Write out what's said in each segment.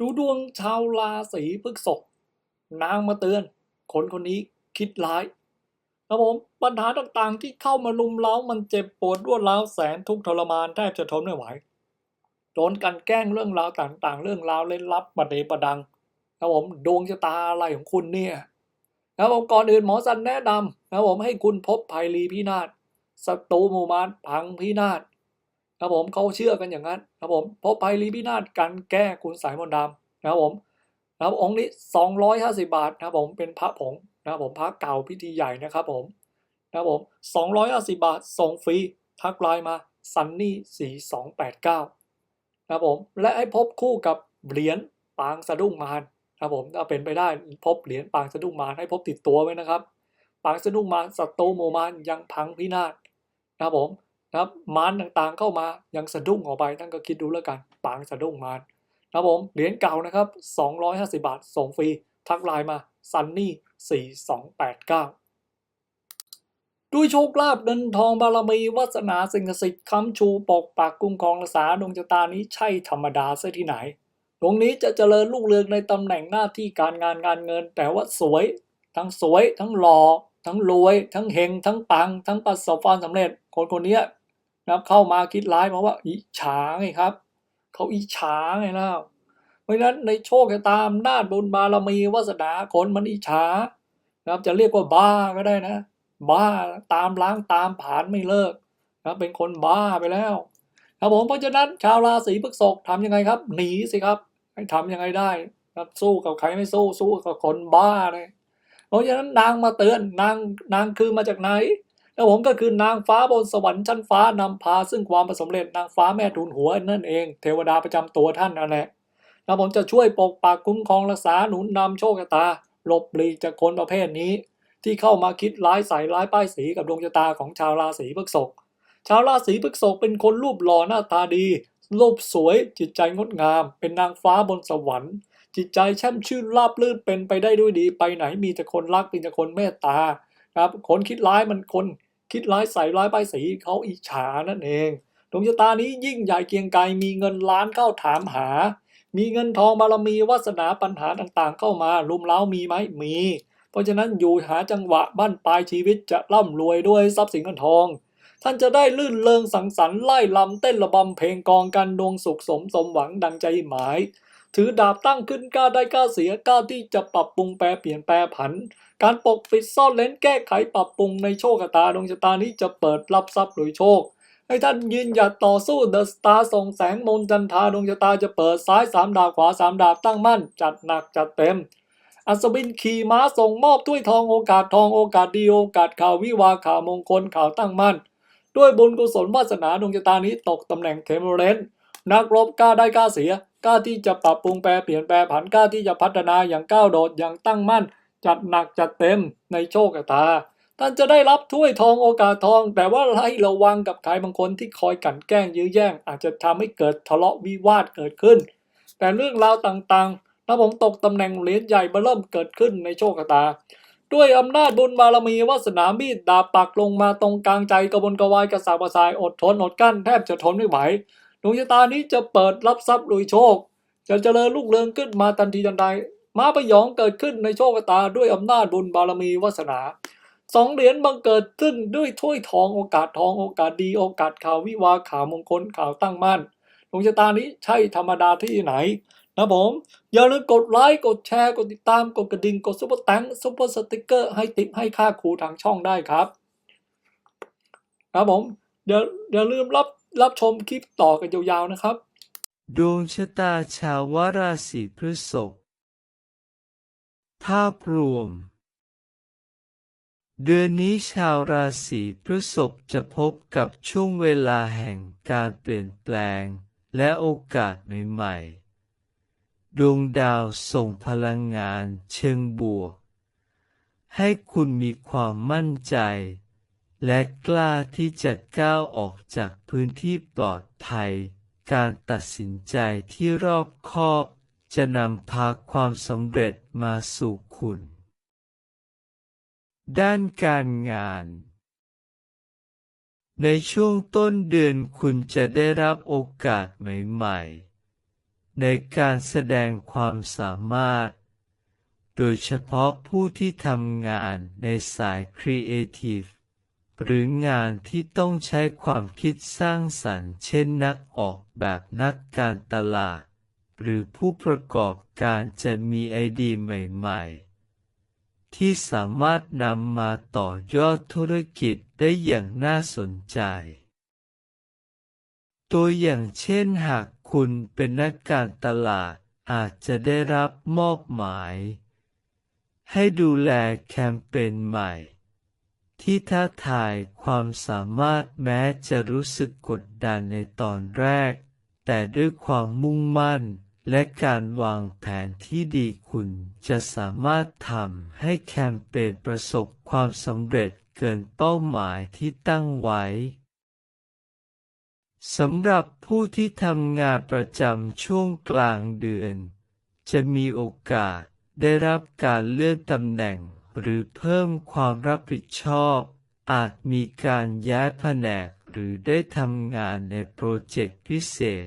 ดูดวงชาวราศีพฤษภนางมาเตือน คนคนนี้คิดร้ายครับผมปัญหาต่างๆที่เข้ามาลุมเล้ามันเจ็บปวดรวดร้าวแสนทุกทรมานแทบจะทนไม่ไหวโดนกันแกล้งเรื่องราวต่างๆ เรื่องราวเล่นลับประเดประดังครับผมดวงชะตาอะไรของคุณเนี่ยครับผมก่อนอื่นหมอสันแนะนำครับผมให้คุณพบภัยรีพินาศศัตรูหมู่มารพังพินาศ ครับผมเขาเชื่อกันอย่างนั้นครับผมเพบภัยรีพินาศกันแก้คุณสายมนต์ดำนะครับผมนะครับองค์นี้ 250 บาทนะครับผมเป็นพระผงนะครับผมพระเก่าพิธีใหญ่นะครับผมนะครับผม250 บาทส่งฟรีทักไลน์มาซันนี่ 4289นะครับผมและให้พบคู่กับเหรียญปางสะดุ้งมารครับผมถ้าเป็นไปได้พบเหรียญปางสะดุ้งมารให้พบติดตัวไว้นะครับ ปางสะดุ้งมารศัตรูโมมานยังพังพินาศนะครับผม นะครับมารต่างๆเข้ามายังสะดุ้งออกไปท่านก็คิดดูแล้วกันปางสะดุ้งมารนะครับผมเหรียญเก่านะครับ 250 บาทส่งฟรีทักไลน์มาซันนี่4289 ด้วยโชคลาภเงินทองบารมีวาสนาสิ่งศักดิ์สิทธิ์ค้ำชูปกปักคุ้มครองรักษาดวงชะตานี้ใช่ธรรมดาซะที่ไหนดวงนี้จะเจริญรุ่งเรืองในตำแหน่งหน้าที่การงานงานเงิน แต่ว่าสวย ทั้งสวย ทั้งหล่อทั้งรวย ทั้งเฮงทั้งปัง ทั้งประสบความสำเร็จ คนคนนี้ นะครับเข้ามาคิดร้ายเพราะว่าอิจฉาไงครับเขาอิจฉาไงเล่าเพราะฉะนั้นในโชคชะตาอำนาจบุญบารมีวาสนาคนมันอิจฉานะครับจะเรียกว่าบ้าก็ได้นะ บ้าตามล้างตามผานไม่เลิกนะเป็นคนบ้าไปแล้วครับผมเพราะฉะนั้นชาวราศีพฤษภทำยังไงครับ หนีสิครับทำยังไงได้ครับสู้กับใครไม่สู้สู้กับคนบ้าเลยเพราะฉะนั้นนางมาเตือนนางนางคือมาจากไหน แล้วผมก็คือนางฟ้าบนสวรรค์ชั้นฟ้านำพาซึ่งความประสำเร็จนางฟ้าแม่ทูลหัวนั่นเอง เทวดาประจำตัวท่านนั่นแหละแล้วผมจะช่วยปกปักคุ้มครองรักษาหนุนนำโชคชะตาหลบหลีกจากคนประเภทนี้ ที่เข้ามาคิดร้ายใส่ร้ายป้ายสีกับดวงชะตาของชาวราศีพฤษภชาวราศีพฤษภเป็นคนรูปหล่อหน้าตาดี รูปสวย จิตใจงดงาม เป็นนางฟ้าบนสวรรค์ จิตใจแช่มชื่นราบลื่นเป็นไปได้ด้วยดี ไปไหนมีแต่คนรักมีแต่คนเมตตาครับคนคิดร้ายมันคน คิดร้ายใส่ร้ายป้ายสีเขาอิจฉานั่นเองดวงชะตานี้ยิ่งใหญ่เกียงไกรมีเงินล้านเข้าถามหา มีเงินทองบารมีวาสนาปัญหาต่างๆ เข้ามารุมเร้ามีไหมมี เพราะฉะนั้นอยู่หาจังหวะบ้านปลายชีวิตจะร่ำรวยด้วยทรัพย์สินเงินทอง ท่านจะได้ลื่นเริงสังสรรค์ไล่ลำเต้นระบำเพลงกองกันดวงสุขสมสมหวังดังใจหมาย ถือดาบตั้งขึ้นกล้าได้กล้าเสียกล้าที่จะปรับปรุงแปรเปลี่ยนแปรผัน การปกปิดซ่อนเลนแก้ไขปรับปรุงในโชคชะตาดวงชะตานี้จะเปิดรับทรัพย์โดยโชค ให้ท่านยืนหยัดต่อสู้เดอะสตาร์ส่องแสงมนต์จันทราดวงชะตาจะเปิดซ้ายสามดาบขวาสามดาบตั้งมั่น จัดหนักจัดเต็ม อัศวินขี่ม้าส่งมอบถ้วยทองโอกาสทองโอกาสดีโอกาสข่าววิวาข่าวมงคลข่าวตั้งมั่น ด้วยบุญกุศลวาสนาดวงชะตานี้ตกตำแหน่งเทมเรนนักรบกล้าได้กล้าเสีย กล้าที่จะปรับปรุงแปรเปลี่ยนแปรผันกล้าที่จะพัฒนาอย่างก้าวโดดอย่างตั้งมั่น จัดหนักจัดเต็มในโชคชะตาท่านจะได้รับถ้วยทองโอกาสทอง แต่ว่าให้ระวังกับใครบางคนที่คอยกันแกล้งยื้อแย่ง อาจจะทำให้เกิดทะเลาะวิวาทเกิดขึ้น แต่เรื่องราวต่างๆถ้าผมตกตำแหน่งเหรียญใหญ่มาเริ่มเกิดขึ้นในโชคชะตา ด้วยอำนาจบุญบารมีวาสนามีดดาบปักลงมาตรงกลางใจกระบนกระวายกระสากกระสายอดทนอดกั้นแทบจะทนไม่ไหว ดวงชะตานี้จะเปิดรับทรัพย์โดยโชค จะเจริญรุ่งเรืองขึ้นมาทันทีทันใดมาประยองเกิดขึ้นในโชคชะตาด้วยอำนาจบุญบารมีวาสนาสองเหรียญบังเกิดขึ้นด้วยถ้วยทองโอกาสทองโอกาสดีโอกาสข่าววิวาข่าวมงคลข่าวตั้งมั่นดวงชะตานี้ใช่ธรรมดาที่ไหนนะผม อย่าลืมกดไลค์กดแชร์กดติดตามกดกระดิ่งกดซุปเปอร์แตงซุปเปอร์สติกเกอร์ให้ติปให้ค่าครูทางช่องได้ครับครับผมอย่าอย่าลืมรับ รับชมคลิปต่อกันยาวๆนะครับ ดวงชะตาชาวราศีพฤษภภาพรวม เดือนนี้ชาวราศีพฤษภจะพบกับช่วงเวลาแห่งการเปลี่ยนแปลง และโอกาสใหม่ๆ ดวงดาวส่งพลังงานเชิงบวก ให้คุณมีความมั่นใจ และกล้าที่จะก้าวออกจากพื้นที่ปลอดภัย การตัดสินใจที่รอบคอบ จะนำพาความสำเร็จมาสู่คุณ ด้านการงาน ในช่วงต้นเดือนคุณจะได้รับโอกาสใหม่ ๆ ในการแสดงความสามารถโดยเฉพาะผู้ที่ทำงานในสายครีเอทีฟ หรืองานที่ต้องใช้ความคิดสร้างสรรค์เช่นนักออกแบบนักการตลาด หรือผู้ประกอบการจะมีไอเดียใหม่ๆ ที่สามารถนำมาต่อยอดธุรกิจได้อย่างน่าสนใจ ตัวอย่างเช่นหากคุณเป็นนักการตลาดอาจจะได้รับมอบหมาย ให้ดูแลแคมเปญใหม่ ที่ท้าทายความสามารถแม้จะรู้สึกกดดันในตอนแรก แต่ด้วยความมุ่งมั่น และการวางแผนที่ดีคุณจะสามารถทำให้แคมเปญประสบความสำเร็จเกินเป้าหมายที่ตั้งไว้สำหรับผู้ที่ทำงานประจำช่วงกลางเดือน จะมีโอกาสได้รับการเลื่อนตำแหน่ง หรือเพิ่มความรับผิดชอบ อาจมีการย้ายแผนกหรือได้ทำงานในโปรเจกต์พิเศษ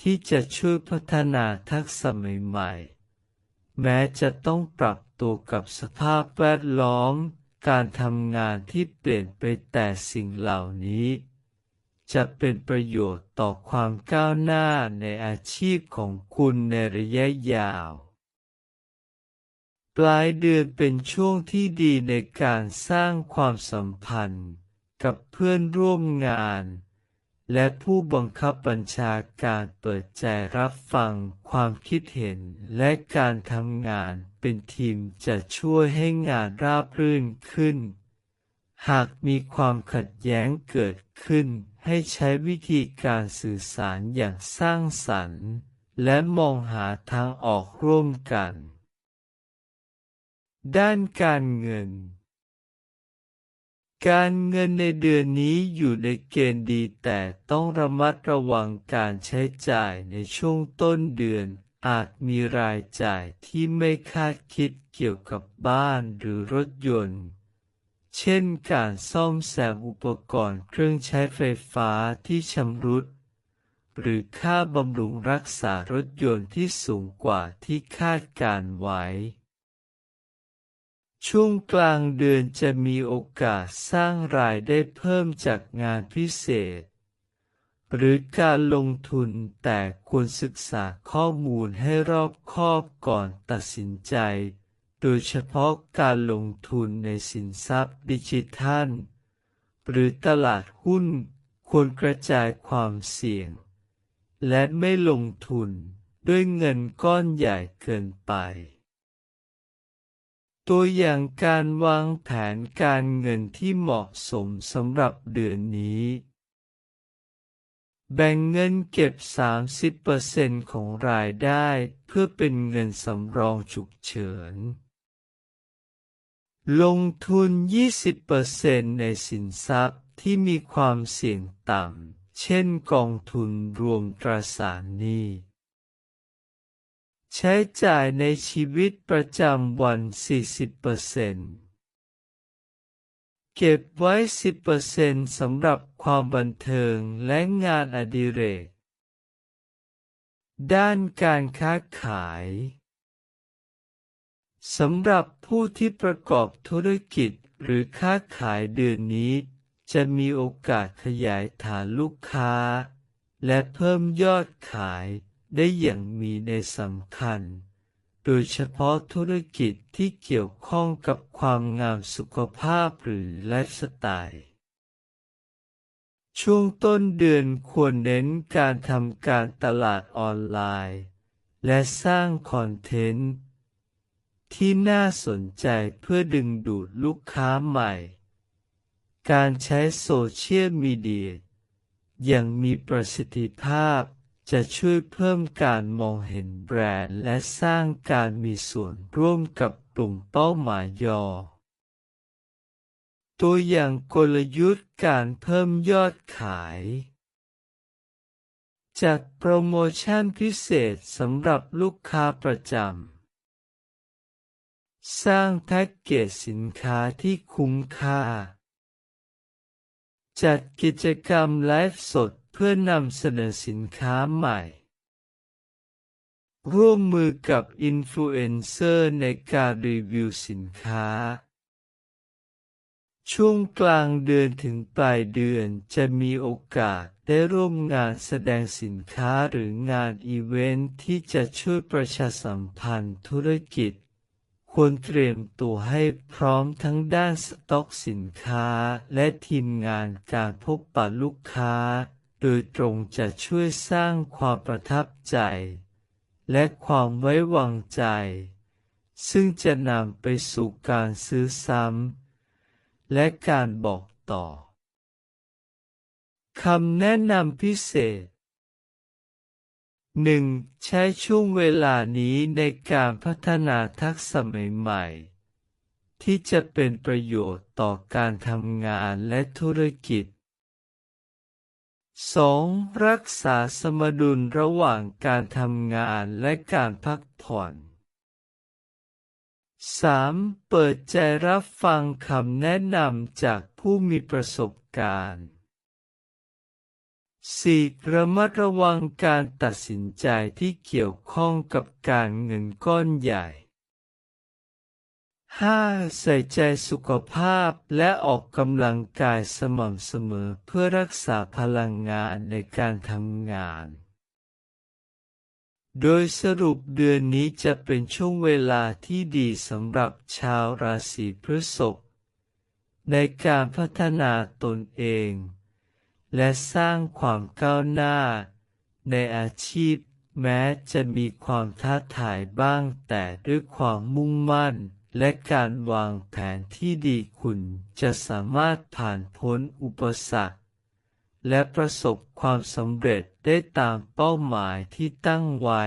ที่จะช่วยพัฒนาทักษะใหม่ๆ แม้จะต้องปรับตัวกับสภาพแวดล้อม การทำงานที่เปลี่ยนไปแต่สิ่งเหล่านี้ จะเป็นประโยชน์ต่อความก้าวหน้าในอาชีพของคุณในระยะยาว ปลายเดือนเป็นช่วงที่ดีในการสร้างความสัมพันธ์กับเพื่อนร่วมงาน และผู้บังคับบัญชาการเปิดใจรับฟังความคิดเห็นและการทำงานเป็นทีมจะช่วยให้งานราบรื่นขึ้น หากมีความขัดแย้งเกิดขึ้นให้ใช้วิธีการสื่อสารอย่างสร้างสรรค์ และมองหาทางออกร่วมกัน ด้านการเงิน การเงินในเดือนนี้อยู่ในเกณฑ์ดีแต่ต้องระมัดระวังการใช้จ่ายในช่วงต้นเดือน อาจมีรายจ่ายที่ไม่คาดคิดเกี่ยวกับบ้านหรือรถยนต์ เช่นการซ่อมแซมอุปกรณ์เครื่องใช้ไฟฟ้าที่ชำรุด หรือค่าบำรุงรักษารถยนต์ที่สูงกว่าที่คาดการไว้ ช่วงกลางเดือนจะมีโอกาสสร้างรายได้เพิ่มจากงานพิเศษ หรือการลงทุนแต่ควรศึกษาข้อมูลให้รอบคอบก่อนตัดสินใจ โดยเฉพาะการลงทุนในสินทรัพย์ดิจิทัล หรือตลาดหุ้นควรกระจายความเสี่ยง และไม่ลงทุนด้วยเงินก้อนใหญ่เกินไป ตัวอย่างการวางแผนการเงินที่เหมาะสมสำหรับเดือนนี้ แบ่งเงินเก็บ 30%ของรายได้เพื่อเป็นเงินสำรองฉุกเฉิน ลงทุน 20%ในสินทรัพย์ที่มีความเสี่ยงต่ำ เช่นกองทุนรวมตราสารหนี้ ใช้จ่ายในชีวิตประจำวัน 40%เก็บไว้ 10%สำหรับความบันเทิงและงานอดิเรก ด้านการค้าขาย สำหรับผู้ที่ประกอบธุรกิจหรือค้าขายเดือนนี้ จะมีโอกาสขยายฐานลูกค้า และเพิ่มยอดขาย ได้อย่างมีในสำคัญ โดยเฉพาะธุรกิจที่เกี่ยวข้องกับความงามสุขภาพหรือไลฟ์สไตล์ช่วงต้นเดือนควรเน้นการทำการตลาดออนไลน์ และสร้างคอนเทนต์ที่น่าสนใจเพื่อดึงดูดลูกค้าใหม่ การใช้โซเชียลมีเดียอย่างมีประสิทธิภาพ จะช่วยเพิ่มการมองเห็นแบรนด์และสร้างการมีส่วนร่วมกับกลุ่มเป้าหมายยอ ตัวอย่างกลยุทธ์การเพิ่มยอดขาย จัดโปรโมชั่นพิเศษสำหรับลูกค้าประจำ สร้างแพ็กเกจสินค้าที่คุ้มค่าจัดกิจกรรมไลฟ์สด พื่อนำเสนอสินค้าใหม่ ร่วมมือกับอินฟลูเอนเซอร์ในการรีวิวสินค้า ช่วงกลางเดือนถึงปลายเดือนจะมีโอกาสได้ร่วมงานแสดงสินค้าหรืองานอีเวนท์ที่จะช่วยประชาสัมพันธ์ธุรกิจ ควรเตรียมตัวให้พร้อมทั้งด้านสต็อกสินค้าและทีมงานการพบปะลูกค้า โดยตรงจะช่วยสร้างความประทับใจ และความไว้วางใจ ซึ่งจะนำไปสู่การซื้อซ้ำและการบอกต่อคำแนะนำพิเศษ 1. ใช้ช่วงเวลานี้ในการพัฒนาทักษะใหม่ๆที่จะเป็นประโยชน์ต่อการทำงานและธุรกิจ 2. รักษาสมดุลระหว่างการทำงานและการพักผ่อน 3. เปิดใจรับฟังคำแนะนำจากผู้มีประสบการณ์ 4. ระมัดระวังการตัดสินใจที่เกี่ยวข้องกับการเงินก้อนใหญ่ 5. ใส่ใจสุขภาพและออกกำลังกายสม่ำเสมอเพื่อรักษาพลังงานในการทำงาน โดยสรุปเดือนนี้จะเป็นช่วงเวลาที่ดีสำหรับชาวราศีพฤษภในการพัฒนาตนเอง และสร้างความก้าวหน้า ในอาชีพแม้จะมีความท้าทายบ้างแต่ด้วยความมุ่งมั่น และการวางแผนที่ดีคุณจะสามารถผ่านพ้นอุปสรรค และประสบความสำเร็จได้ตามเป้าหมายที่ตั้งไว้